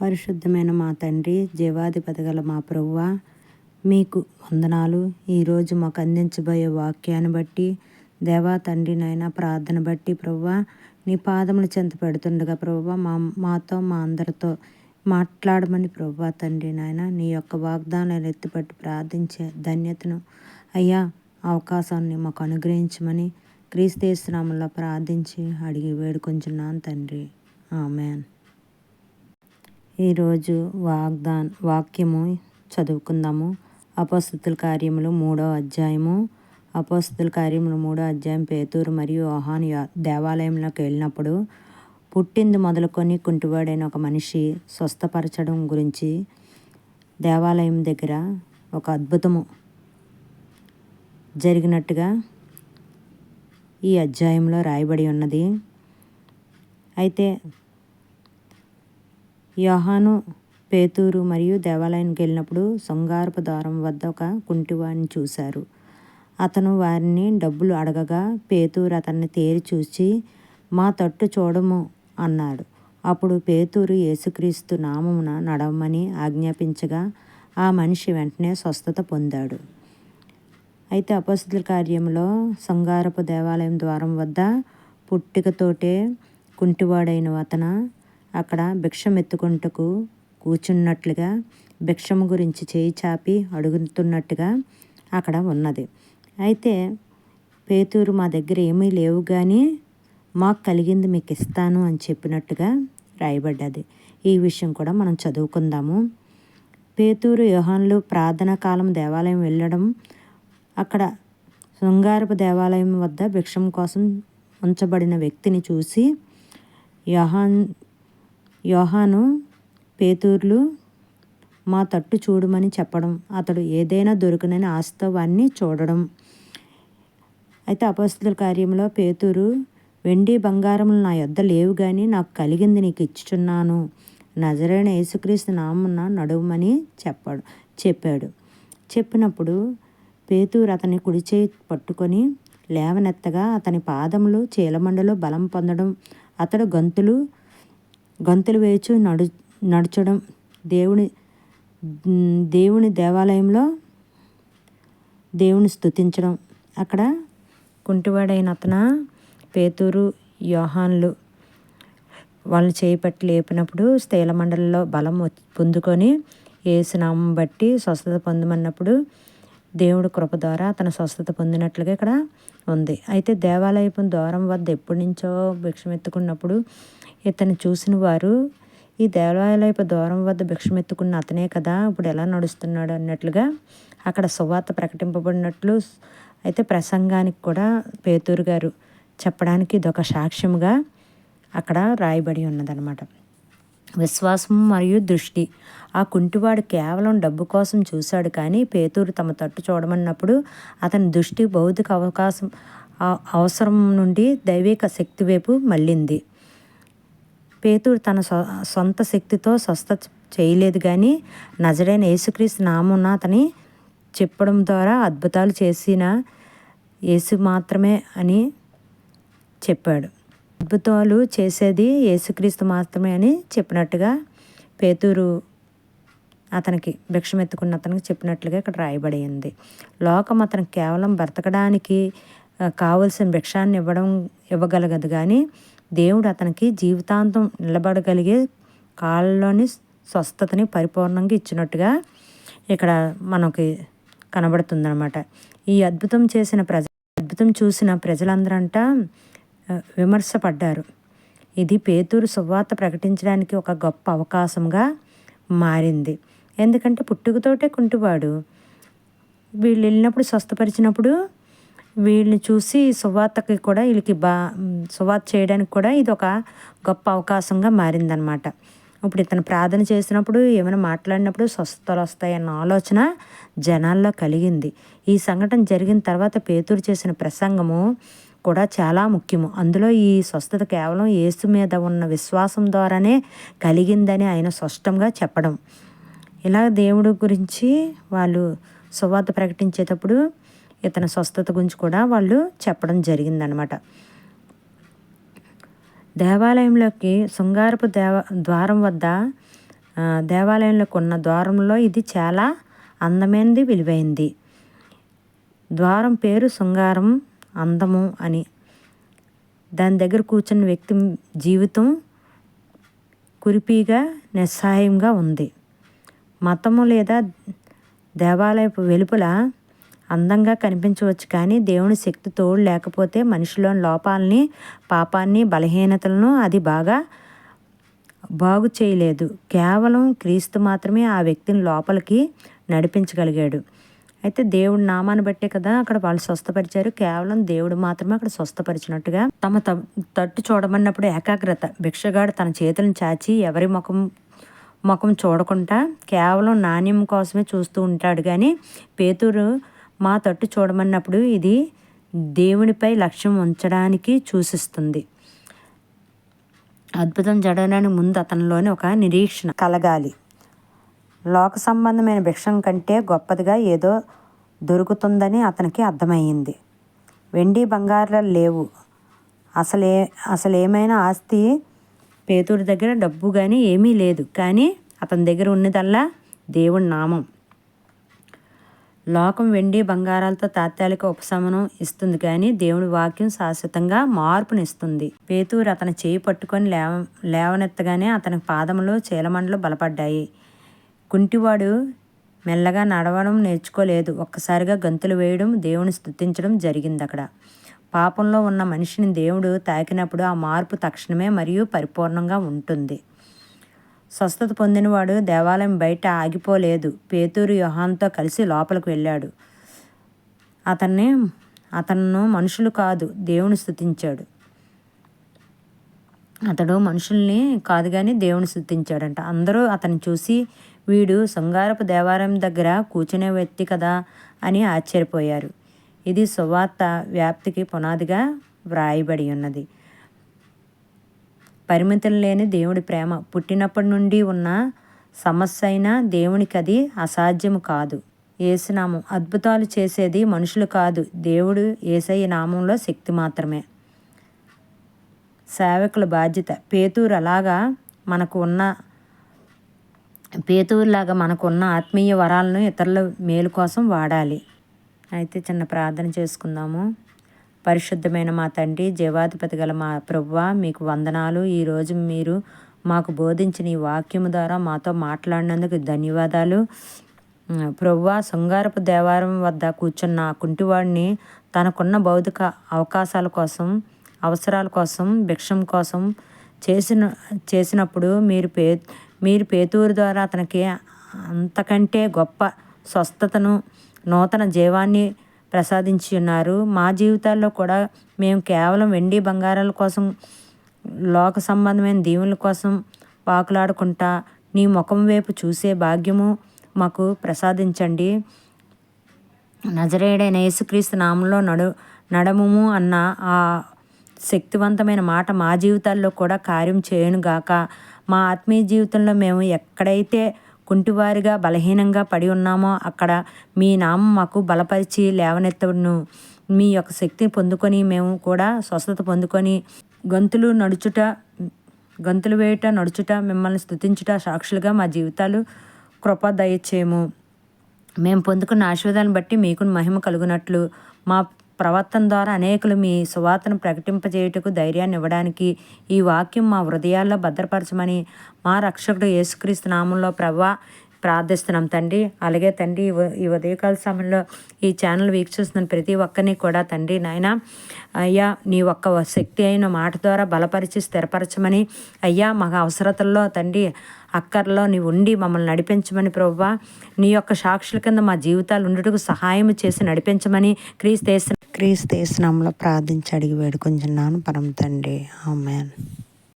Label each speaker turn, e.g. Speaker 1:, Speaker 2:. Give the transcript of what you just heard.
Speaker 1: పరిశుద్ధమైన మా తండ్రి జీవాధిపతి గల మా ప్రభువ మీకు వందనాలు. ఈరోజు మాకు అందించబోయే వాక్యాన్ని బట్టి దేవా తండ్రి నాయన ప్రార్థన బట్టి ప్రభువ నీ పాదములు చెంత పెడుతుండగా ప్రభువ మా మాతో మా అందరితో మాట్లాడమని ప్రభువ తండ్రి నాయన నీ యొక్క వాగ్దానాలు ఎత్తిపట్టి ప్రార్థించే ధన్యతను అయ్యా అవకాశాన్ని మాకు అనుగ్రహించమని క్రీస్తేశ్రామంలో ప్రార్థించి అడిగి వేడుకొంచున్నాను తండ్రి. ఆమెన్. ఈరోజు వాగ్దాన్ వాక్యము చదువుకుందాము. అపస్తుల కార్యములు మూడో అధ్యాయము. అపస్తుల కార్యములు మూడో అధ్యాయం పేతూరు మరియు ఆహాన్ దేవాలయంలోకి వెళ్ళినప్పుడు పుట్టింది మొదలుకొని కుంటివాడైన ఒక మనిషి స్వస్థపరచడం గురించి దేవాలయం దగ్గర ఒక అద్భుతము జరిగినట్టుగా ఈ అధ్యాయంలో రాయబడి ఉన్నది. అయితే యోహాను పేతూరు మరియు దేవాలయానికి వెళ్ళినప్పుడు శృంగారపు ద్వారం వద్ద ఒక కుంటివాడిని చూశారు. అతను వారిని డబ్బులు అడగగా పేతూరు అతన్ని తేరి చూసి మా తట్టు చూడము అన్నాడు. అప్పుడు పేతూరు యేసుక్రీస్తు నామమున నడవమని ఆజ్ఞాపించగా ఆ మనిషి వెంటనే స్వస్థత పొందాడు. అయితే అపస్తుల కార్యంలో శృంగారపు దేవాలయం ద్వారం వద్ద పుట్టికతోటే కుంటివాడైన అతను అక్కడ భిక్షం ఎత్తుకుంటకు కూర్చున్నట్లుగా భిక్షము గురించి చేయి చాపి అడుగుతున్నట్టుగా అక్కడ ఉన్నది. అయితే పేతూరు మా దగ్గర ఏమీ లేవు కానీ మాకు కలిగింది మీకు ఇస్తాను అని చెప్పినట్టుగా రాయబడ్డది. ఈ విషయం కూడా మనం చదువుకుందాము. పేతూరు యోహాన్లు ప్రార్థనా కాలం దేవాలయం వెళ్ళడం అక్కడ శృంగారపు దేవాలయం వద్ద భిక్షం కోసం ఉంచబడిన వ్యక్తిని చూసి యోహాన్ యోహాను పేతూర్లు మా తట్టు చూడమని చెప్పడం. అతడు ఏదైనా దొరుకునని ఆశతో చూడడం. అయితే అపస్తుల కార్యంలో పేతూరు వెండి బంగారములు నా యొద్ద లేవు కానీ నాకు కలిగింది నీకు ఇచ్చుచున్నాను. నజరైన యేసుక్రీస్తు నామున్న నడుమని చెప్పాడు చెప్పాడు. చెప్పినప్పుడు పేతూరు అతని కుడి చేయి పట్టుకొని లేవనెత్తగా అతని పాదములు చీలమండలో బలం పొందడం. అతడు గంతులు గంతులు వేయచ్చు నడు నడచడం. దేవుని దేవుని దేవాలయంలో దేవుని స్థుతించడం అక్కడ కుంటివాడైన అతన పేతూరు యోహాన్లు వాళ్ళు చేపట్టి లేపినప్పుడు స్థైల మండలిలో బలం పొందుకొని ఏసునామం బట్టి స్వస్థత పొందమన్నప్పుడు దేవుడు కృప ద్వారా తన స్వస్థత పొందినట్లుగా ఇక్కడ ఉంది. అయితే దేవాలయపు ద్వారం వద్ద ఎప్పటి నుంచో భిక్షమెత్తుకున్నప్పుడు ఇతను చూసిన వారు ఈ దేవాలయపు ద్వారం వద్ద భిక్షమెత్తుకున్న అతనే కదా ఇప్పుడు ఎలా నడుస్తున్నాడు? అన్నట్లుగా అక్కడ సువార్త ప్రకటింపబడినట్లు అయితే ప్రసంగానికి కూడా పేతూరు గారు చెప్పడానికి ఇదొక సాక్ష్యముగా అక్కడ రాయబడి ఉన్నదనమాట విశ్వాసం మరియు దృష్టి. ఆ కుంటివాడు కేవలం డబ్బు కోసం చూశాడు కానీ పేతూరు తమ తట్టు చూడమన్నప్పుడు అతని దృష్టి భౌతిక అవకాశం అవసరం నుండి దైవిక శక్తి వైపు మళ్ళింది. పేతుడు తన సొంత శక్తితో స్వస్థ చేయలేదు కానీ నజడైన యేసుక్రీస్తు నామున్న అతని చెప్పడం ద్వారా అద్భుతాలు చేసిన యేసు మాత్రమే అని చెప్పాడు. అద్భుతాలు చేసేది యేసుక్రీస్తు మాత్రమే అని చెప్పినట్టుగా పేతూరు అతనికి భిక్షమెత్తుకున్న అతనికి చెప్పినట్లుగా ఇక్కడ రాయబడింది లోకం అతనికి కేవలం బ్రతకడానికి కావలసిన భిక్షాన్ని ఇవ్వడం ఇవ్వగలగదు కానీ దేవుడు అతనికి జీవితాంతం నిలబడగలిగే కాళ్ళలోని స్వస్థతని పరిపూర్ణంగా ఇచ్చినట్టుగా ఇక్కడ మనకి కనబడుతుందనమాట ఈ అద్భుతం చేసిన ప్రజ అద్భుతం చూసిన ప్రజలందరంట విమర్శపడ్డారు. ఇది పేతూరు సువార్త ప్రకటించడానికి ఒక గొప్ప అవకాశంగా మారింది. ఎందుకంటే పుట్టుకతోటే కుంటువాడు. వీళ్ళు వెళ్ళినప్పుడు స్వస్థపరిచినప్పుడు వీళ్ళని చూసి సువార్తకి కూడా వీళ్ళకి బా సువార్త చేయడానికి కూడా ఇది ఒక గొప్ప అవకాశంగా మారిందనమాట. ఇప్పుడు ఇతను ప్రార్థన చేసినప్పుడు ఏమైనా మాట్లాడినప్పుడు స్వస్థతలు వస్తాయన్న ఆలోచన జనాల్లో కలిగింది. ఈ సంఘటన జరిగిన తర్వాత పేతురు చేసిన ప్రసంగము కూడా చాలా ముఖ్యము. అందులో ఈ స్వస్థత కేవలం యేసు మీద ఉన్న విశ్వాసం ద్వారానే కలిగిందని ఆయన స్పష్టంగా చెప్పడం. ఇలా దేవుడు గురించి వాళ్ళు సువార్త ప్రకటించేటప్పుడు ఇతని స్వస్థత గురించి కూడా వాళ్ళు చెప్పడం జరిగిందనమాట. దేవాలయంలోకి శృంగారపు దేవ ద్వారం వద్ద దేవాలయంలోకి ఉన్న ద్వారంలో ఇది చాలా అందమైనది విలువైంది. ద్వారం పేరు శృంగారం అందము అని. దాని దగ్గర కూర్చున్న వ్యక్తి జీవితం కురిపిగా నిస్సహాయంగా ఉంది. మతము లేదా దేవాలయపు వెలుపల అందంగా కనిపించవచ్చు కానీ దేవుని శక్తి తోడు లేకపోతే మనిషిలోని లోపాలని పాపాన్ని బలహీనతలను అది బాగా బాగు చేయలేదు. కేవలం క్రీస్తు మాత్రమే ఆ వ్యక్తిని లోపలికి నడిపించగలిగాడు. అయితే దేవుడి నామాన్ని బట్టే కదా అక్కడ వాళ్ళు స్వస్థపరిచారు. కేవలం దేవుడు మాత్రమే అక్కడ స్వస్థపరిచినట్టుగా తమ తట్టు చూడమన్నప్పుడు ఏకాగ్రత భిక్షగాడు తన చేతులను చాచి ఎవరి ముఖం ముఖం చూడకుండా కేవలం నాణ్యం కోసమే చూస్తూ ఉంటాడు. కానీ పేతురు మా తట్టు చూడమన్నప్పుడు ఇది దేవునిపై లక్ష్యం ఉంచడానికి సూచిస్తుంది అద్భుతం జరగడానికి ముందు అతనిలోని ఒక నిరీక్షణ కలగాలి. లోక సంబంధమైన భిక్షం కంటే గొప్పదిగా ఏదో దొరుకుతుందని అతనికి అర్థమయ్యింది. వెండి బంగారాలు లేవు. అసలే అసలేమైనా ఆస్తి పేతుడి దగ్గర డబ్బు కానీ ఏమీ లేదు. కానీ అతని దగ్గర ఉన్నదల్లా దేవుడి నామం. లోకం వెండి బంగారాలతో తాత్కాలిక ఉపశమనం ఇస్తుంది కానీ దేవుడి వాక్యం శాశ్వతంగా మార్పునిస్తుంది. పేతూరు అతని చేయి పట్టుకొని లేవ లేవనెత్తగానే అతని పాదములు చీలమండలు బలపడ్డాయి. కుంటివాడు మెల్లగా నడవడం నేర్చుకోలేదు. ఒక్కసారిగా గంతులు వేయడం దేవుని స్థుతించడం జరిగింది అక్కడ పాపంలో ఉన్న మనిషిని దేవుడు తాకినప్పుడు ఆ మార్పు తక్షణమే మరియు పరిపూర్ణంగా ఉంటుంది. స్వస్థత పొందినవాడు దేవాలయం బయట ఆగిపోలేదు. పేతూరు యుహాన్తో కలిసి లోపలికి వెళ్ళాడు. అతన్ని అతను మనుషులు కాదు దేవుని స్థుతించాడు అతడు మనుషుల్ని కాదు కానీ దేవుని స్థుతించాడంట అందరూ అతన్ని చూసి వీడు శృంగారపు దేవాలయం దగ్గర కూర్చునే వ్యక్తి కదా అని ఆశ్చర్యపోయారు. ఇది సువార్త వ్యాప్తికి పునాదిగా వ్రాయబడి ఉన్నది. పరిమితులు లేని దేవుడి ప్రేమ పుట్టినప్పటి నుండి ఉన్న సమస్య అయినా దేవునికి అది అసాధ్యము కాదు. ఏసునామం అద్భుతాలు చేసేది మనుషులు కాదు. దేవుడు ఏసయ్య నామంలో శక్తి మాత్రమే. సేవకుల బాధ్యత. పేతూరు అలాగా మనకు ఉన్న పేతువులాగా మనకున్న ఆత్మీయ వరాలను ఇతరుల మేలు కోసం వాడాలి. అయితే చిన్న ప్రార్థన చేసుకుందాము. పరిశుద్ధమైన మా తండ్రి జీవాధిపతి గల మా ప్రభువ మీకు వందనాలు. ఈరోజు మీరు మాకు బోధించిన ఈ వాక్యము ద్వారా మాతో మాట్లాడినందుకు ధన్యవాదాలు. ప్రవ్వ శృంగారపు దేవారం వద్ద కూర్చున్న కుంటివాడిని తనకున్న భౌతిక అవకాశాల కోసం అవసరాల కోసం భిక్షం కోసం చేసిన చేసినప్పుడు మీరు పే మీరు పేతూరు ద్వారా అతనికి అంతకంటే గొప్ప స్వస్థతను నూతన జీవాన్ని ప్రసాదించి ఉన్నారు. మా జీవితాల్లో కూడా మేము కేవలం వెండి బంగారాల కోసం లోక సంబంధమైన దీవుల కోసం పాకులాడుకుంటా నీ ముఖం వైపు చూసే భాగ్యము మాకు ప్రసాదించండి. నజరేడైన యేసుక్రీస్తు నామంలో నడు నడముము అన్న ఆ శక్తివంతమైన మాట మా జీవితాల్లో కూడా కార్యం చేయనుగాక. మా ఆత్మీయ జీవితంలో మేము ఎక్కడైతే కుంటివారిగా బలహీనంగా పడి ఉన్నామో అక్కడ మీ నామం మాకు బలపరిచి లేవనెత్తను. మీ యొక్క శక్తిని పొందుకొని మేము కూడా స్వస్థత పొందుకొని గంతులు నడుచుట గంతులు వేయుట నడుచుట మిమ్మల్ని స్థుతించుట సాక్షులుగా మా జీవితాలు కృప దయచేయము మేము పొందుకున్న ఆశీర్వాదాన్ని బట్టి మీకు మహిమ కలుగునట్లు మా ప్రవర్తన ద్వారా అనేకులు మీ సువార్తను ప్రకటింపజేయుటకు ధైర్యాన్ని ఇవ్వడానికి ఈ వాక్యం మా హృదయాల్లో భద్రపరచమని మా రక్షకుడు యేసుక్రీస్తు నామంలో ప్రభా ప్రార్థిస్తున్నాం తండ్రి. అలాగే తండ్రి ఈ ఉదయకాల సమయంలో ఈ ఛానల్ వీక్షిస్తున్న ప్రతి ఒక్కరిని కూడా తండ్రి నాయన అయ్యా నీ ఒక్క శక్తి అయిన మాట ద్వారా బలపరిచి స్థిరపరచమని అయ్యా మా అవసరతల్లో తండ్రి అక్కర్లో నీ ఉండి మమ్మల్ని నడిపించమని ప్రభువ నీ యొక్క సాక్షుల కింద మా జీవితాలు ఉండటకు సహాయం చేసి నడిపించమని క్రీస్తు క్రీస్తు ప్రార్థించి అడిగి వేడుకుంటున్నాను పరం తండ్రి. ఆమెన్.